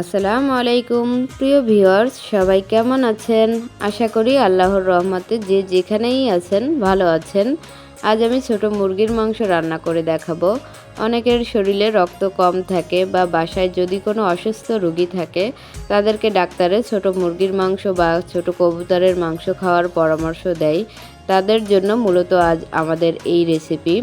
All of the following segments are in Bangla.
আসসালামু আলাইকুম। প্রিয় ভিউয়ার্স, সবাই কেমন আছেন? আশা করি আল্লাহর রহমতে যে যেখানেই আছেন, ভালো আছেন। আজ আমি ছোট মুরগির মাংস রান্না করে দেখাবো। অনেকের শরীরে রক্ত কম থাকে বা বাসায় যদি কোনো অসুস্থ রুগী থাকে, তাদেরকে ডাক্তারে ছোট মুরগির মাংস বা ছোট কবুতরের মাংস খাওয়ার পরামর্শ দেয়। তাদের জন্য মূলত আজ আমাদের এই রেসিপি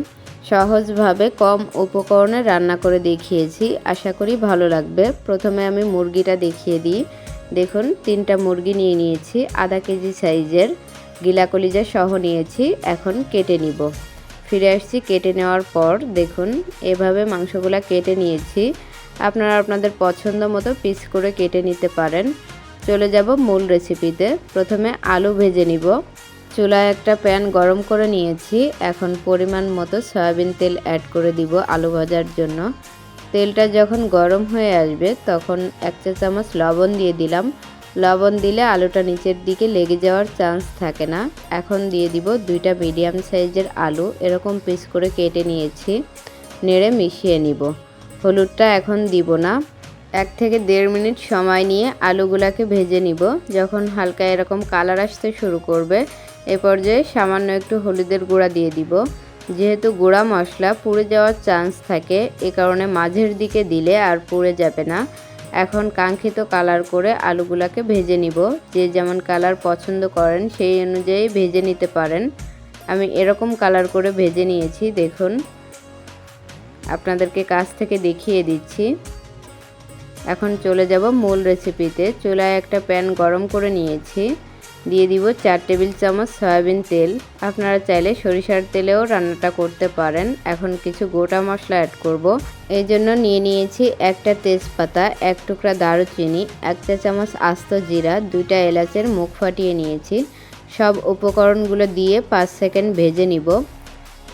সহজভাবে কম উপকরণে রান্না করে দেখিয়েছি। আশা করি ভালো লাগবে। প্রথমে আমি মুরগিটা দেখিয়ে দিই। দেখুন, তিনটা মুরগি নিয়ে নিয়েছি। আধা কেজি সাইজের গিলা কলিজা সহ নিয়েছি। এখন কেটে নিব। ফিরে আসছি কেটে নেওয়ার পর, দেখুন, এভাবে মাংসগুলা কেটে নিয়েছি। আপনারা আপনাদের পছন্দ মতো পিস করে কেটে নিতে পারেন। চলে যাব মূল রেসিপিতে প্রথমে আলু ভেজে নিব। চুলায় একটা প্যান গরম করে নিয়েছি। এখন পরিমাণ মতো সয়াবিন তেল অ্যাড করে দিব আলু ভাজার জন্য। তেলটা যখন গরম হয়ে আসবে, তখন এক চা চামচ লবণ দিয়ে দিলাম। লবণ দিলে আলুটা নিচের দিকে লেগে যাওয়ার চান্স থাকে না। এখন দিয়ে দিব দুইটা মিডিয়াম সাইজের আলু। এরকম পিস করে কেটে নিয়েছি। নেড়ে মিশিয়ে নিব। হলুদটা এখন দিব না। এক থেকে দেড় মিনিট সময় নিয়ে আলুগুলাকে ভেজে নিব। যখন হালকা এরকম কালার আসতে শুরু করবে এ পর্যায়ে সামান্য একটু হলুদের গুঁড়া দিয়ে দিব। যেহেতু গুঁড়া মশলা পুড়ে যাওয়ার চান্স থাকে, এ কারণে মাঝের দিকে দিলে আর পুড়ে যাবে না। এখন কাঙ্ক্ষিত কালার করে আলুগুলাকে ভেজে নিব। যে যেমন কালার পছন্দ করেন, সেই অনুযায়ী ভেজে নিতে পারেন। আমি এরকম কালার করে ভেজে নিয়েছি, দেখুন। আপনাদেরকে কাছ থেকে দেখিয়ে দিচ্ছি। এখন চলে যাব মূল রেসিপিতে চুলায় একটা প্যান গরম করে নিয়েছি। দিয়ে দিব চার টেবিল চামচ সয়াবিন তেল। আপনারা চাইলে সরিষার তেলেও রান্নাটা করতে পারেন। এখন কিছু গোটা মশলা অ্যাড করব। এই জন্য নিয়ে নিয়েছি একটা তেজপাতা, এক টুকরা দারুচিনি, এক চা চামচ আস্ত জিরা, দুইটা এলাচের মুখ ফাটিয়ে নিয়েছি। সব উপকরণগুলো দিয়ে পাঁচ সেকেন্ড ভেজে নিব।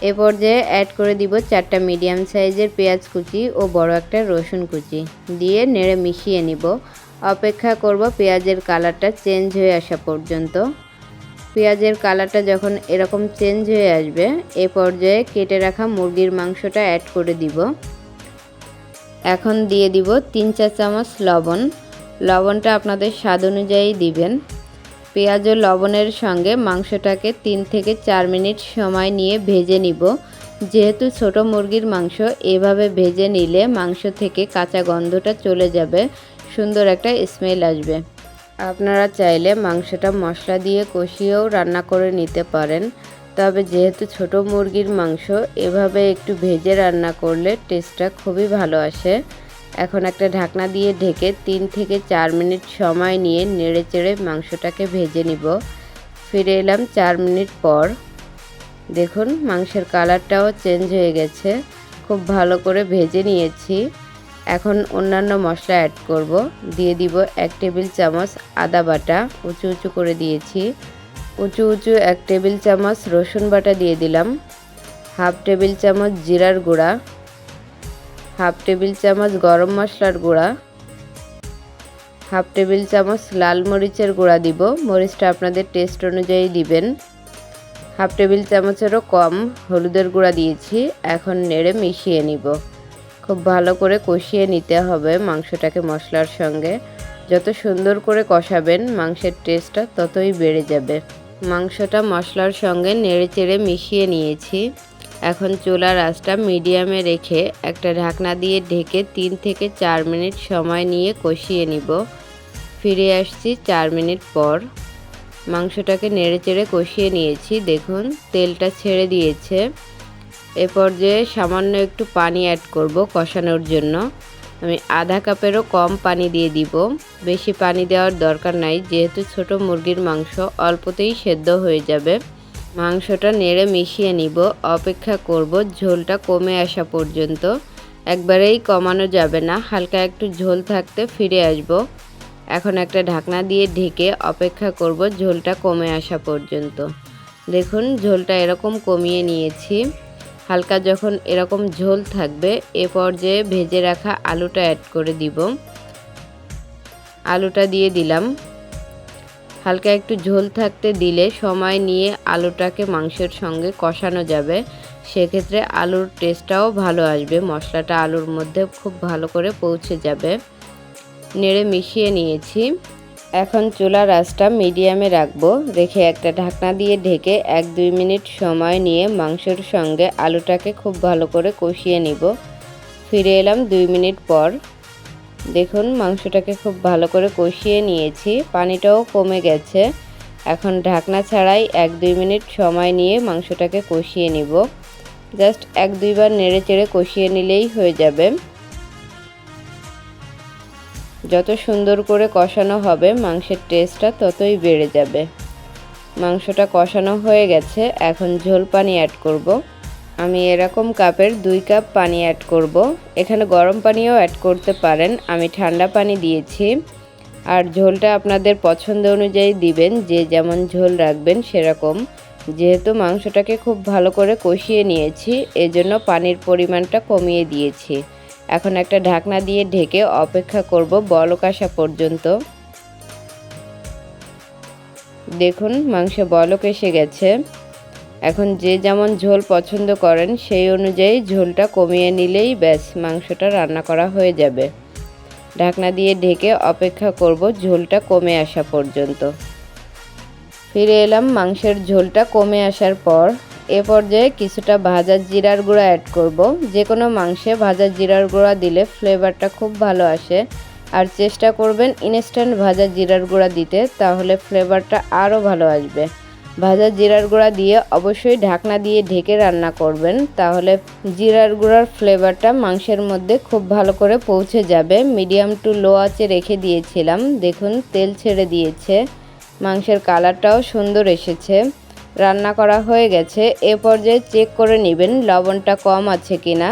এ পর্যায়ে অ্যাড করে দিব চারটা মিডিয়াম সাইজের পেঁয়াজ কুচি ও বড় একটা রসুন কুচি। দিয়ে নেড়ে মিশিয়ে নিব। অপেক্ষা করব পেঁয়াজের কালারটা চেঞ্জ হয়ে আসা পর্যন্ত। পেঁয়াজের কালারটা যখন এরকম চেঞ্জ হয়ে আসবে, এ পর্যায়ে কেটে রাখা মুরগির মাংসটা অ্যাড করে দিব। এখন দিয়ে দিব তিন চা চামচ লবণ। লবণটা আপনাদের স্বাদ অনুযায়ী দিবেন। পেঁয়াজ ও লবণের সঙ্গে মাংসটাকে তিন থেকে চার মিনিট সময় নিয়ে ভেজে নিব। যেহেতু ছোট মুরগির মাংস এভাবে ভেজে নিলে মাংস থেকে কাঁচা গন্ধটা চলে যাবে সুন্দর একটা স্মেল আসবে। আপনারা চাইলে মাংসটা মশলা দিয়ে কষিয়েও রান্না করে নিতে পারেন। তবে যেহেতু ছোট মুরগির মাংস, এভাবে একটু ভেজে রান্না করলে টেস্টটা খুবই ভালো আসে। এখন একটা ঢাকনা দিয়ে ঢেকে তিন থেকে চার মিনিট সময় নিয়ে নেড়ে চেড়ে মাংসটাকে ভেজে নিব। ফিরে এলাম চার মিনিট পর। দেখুন, মাংসের কালারটাও চেঞ্জ হয়ে গেছে। খুব ভালো করে ভেজে নিয়েছি। এখন অন্যান্য মশলা অ্যাড করব। দিয়ে দিব এক টেবিল চামচ আদা বাটা, উঁচু উঁচু করে দিয়েছি। উঁচু উঁচু এক টেবিল চামচ রসুন বাটা দিয়ে দিলাম। হাফ টেবিল চামচ জিরার গুঁড়া। হাফ টেবিল চামচ গরম মশলার গুঁড়া। হাফ টেবিল চামচ লাল মরিচের গুঁড়া দিব। মরিচটা আপনাদের টেস্ট অনুযায়ী দিবেন। হাফ টেবিল চামচেরও কম হলুদের গুঁড়া দিয়েছি। এখন নেড়ে মিশিয়ে নিব। খুব ভালো করে কষিয়ে নিতে হবে মাংসটাকে মশলার সঙ্গে। যত সুন্দর করে কষাবেন, মাংসের টেস্টটা ততই বেড়ে যাবে। মাংসটা মশলার সঙ্গে নেড়ে চেড়ে মিশিয়ে নিয়েছি। এখন চুলার আঁচটা মিডিয়ামে রেখে একটা ঢাকনা দিয়ে ঢেকে তিন থেকে চার মিনিট সময় নিয়ে কষিয়ে নিব। ফিরে আসছি চার মিনিট পর। মাংসটাকে নেড়ে চেড়ে কষিয়ে নিয়েছি। দেখুন, তেলটা ছেড়ে দিয়েছে। এ পর্যায়ে সামান্য একটু পানি অ্যাড করব কষানোর জন্য। আমি আধা কাপেরও কম পানি দিয়ে দিব। বেশি পানি দেওয়ার দরকার নাই, যেহেতু ছোট মুরগির মাংস অল্পতেই সেদ্ধ হয়ে যাবে। মাংসটা নেড়ে মিশিয়ে নিব, অপেক্ষা করব ঝোলটা কমে আসা পর্যন্ত। একবারেই কমানো যাবে না, হালকা একটু ঝোল থাকতে ফিরে আসব। এখন একটা ঢাকনা দিয়ে ঢেকে অপেক্ষা করব ঝোলটা কমে আসা পর্যন্ত। দেখুন, ঝোলটা এরকম কমিয়ে নিয়েছি। হালকা যখন এরকম ঝোল থাকবে, এ পর্যায়ে ভেজে রাখা আলুটা অ্যাড করে দিব। আলুটা দিয়ে দিলাম। হালকা একটু ঝোল থাকতে দিলে সময় নিয়ে আলুটাকে মাংসের সঙ্গে কষানো যাবে। সেক্ষেত্রে আলুর টেস্টটাও ভালো আসবে, মশলাটা আলুর মধ্যে খুব ভালো করে পৌঁছে যাবে। নেড়ে মিশিয়ে নিয়েছি। এখন চুলার আঁচটা মিডিয়ামে রাখব। রেখে একটা ঢাকনা দিয়ে ঢেকে এক দুই মিনিট সময় নিয়ে মাংসের সঙ্গে আলুটাকে খুব ভালো করে কষিয়ে নিব। ফিরে এলাম দুই মিনিট পর। দেখুন, মাংসটাকে খুব ভালো করে কষিয়ে নিয়েছি। পানিটাও কমে গেছে। এখন ঢাকনা ছাড়াই এক দুই মিনিট সময় নিয়ে মাংসটাকে কষিয়ে নিব। জাস্ট এক দুইবার নেড়ে চেড়ে কষিয়ে নিলেই হয়ে যাবে। যত সুন্দর করে কষানো হবে, মাংসের টেস্টটা ততই বেড়ে যাবে মাংসটা কষানো হয়ে গেছে, এখন ঝোল পানি অ্যাড করব। আমি এরকম কাপের দুই কাপ পানি অ্যাড করব। এখানে গরম পানিও অ্যাড করতে পারেন, আমি ঠান্ডা পানি দিয়েছি আর ঝোলটা আপনাদের পছন্দ অনুযায়ী দিবেন, যে যেমন ঝোল রাখবেন সেরকম যেহেতু মাংসটাকে খুব ভালো করে কষিয়ে নিয়েছি, এজন্য পানির পরিমাণটা কমিয়ে দিয়েছি এখন একটা ঢাকনা দিয়ে ঢেকে অপেক্ষা করব বলক আসা পর্যন্ত। দেখুন, মাংসে বলক এসে গেছে। এখন যে যেমন ঝোল পছন্দ করেন, সেই অনুযায়ী ঝোলটা কমিয়ে নিলেই ব্যাস, মাংসটা রান্না করা হয়ে যাবে। ঢাকনা দিয়ে ঢেকে অপেক্ষা করব ঝোলটা কমে আসা পর্যন্ত। ফিরে এলাম মাংসের ঝোলটা কমে আসার পর। এ পর্যায়ে কিছুটা ভাজা জিরার গুঁড়া অ্যাড করব। যে কোনো মাংসে ভাজা জিরার গুঁড়া দিলে ফ্লেভারটা খুব ভালো আসে। আর চেষ্টা করবেন ইনস্ট্যান্ট ভাজা জিরার গুঁড়া দিতে, তাহলে ফ্লেভারটা আরও ভালো আসবে। ভাজা জিরার গুঁড়া দিয়ে অবশ্যই ঢাকনা দিয়ে ঢেকে রান্না করবেন, তাহলে জিরার গুঁড়ার ফ্লেভারটা মাংসের মধ্যে খুব ভালো করে পৌঁছে যাবে। মিডিয়াম টু লো আঁচে রেখে দিয়েছিলাম। দেখুন, তেল ছেড়ে দিয়েছে। মাংসের কালারটাও সুন্দর এসেছে। রান্না করা হয়ে গেছে। এ পর্যায়ে চেক করে নেবেন লবণটা কম আছে কি না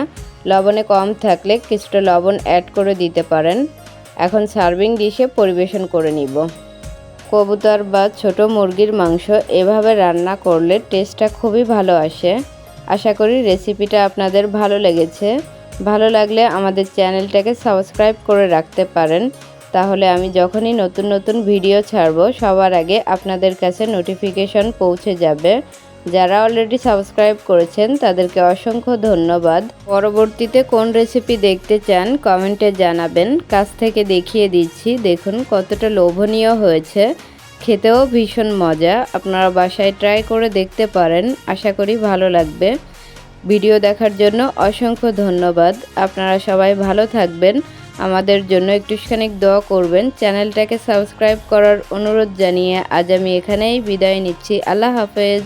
লবণে কম থাকলে কিছুটা লবণ অ্যাড করে দিতে পারেন। এখন সার্ভিং ডিশে পরিবেশন করে নিব। কবুতর বা ছোট মুরগির মাংস এভাবে রান্না করলে টেস্টটা খুবই ভালো আসে। আশা করি রেসিপিটা আপনাদের ভালো লেগেছে। ভালো লাগলে আমাদের চ্যানেলটাকে সাবস্ক্রাইব করে রাখতে পারেন। তাহলে আমি যখনই নতুন নতুন ভিডিও ছাড়ব, সবার আগে আপনাদের কাছে নোটিফিকেশন পৌঁছে যাবে। যারা অলরেডি সাবস্ক্রাইব করেছেন, তাদেরকে অসংখ্য ধন্যবাদ। পরবর্তীতে কোন রেসিপি দেখতে চান কমেন্টে জানাবেন। কাছ থেকে দেখিয়ে দিচ্ছি, দেখুন কতটা লোভনীয় হয়েছে। খেতেও ভীষণ মজা, আপনারা বাসায় ট্রাই করে দেখতে পারেন, আশা করি ভালো লাগবে। ভিডিও দেখার জন্য অসংখ্য ধন্যবাদ, আপনারা সবাই ভালো থাকবেন। আমাদের জন্য একটুখানি দোয়া করবেন। চ্যানেলটাকে সাবস্ক্রাইব করার অনুরোধ জানিয়ে আজ আমি এখানেই বিদায় নিচ্ছি। আল্লাহ হাফেজ।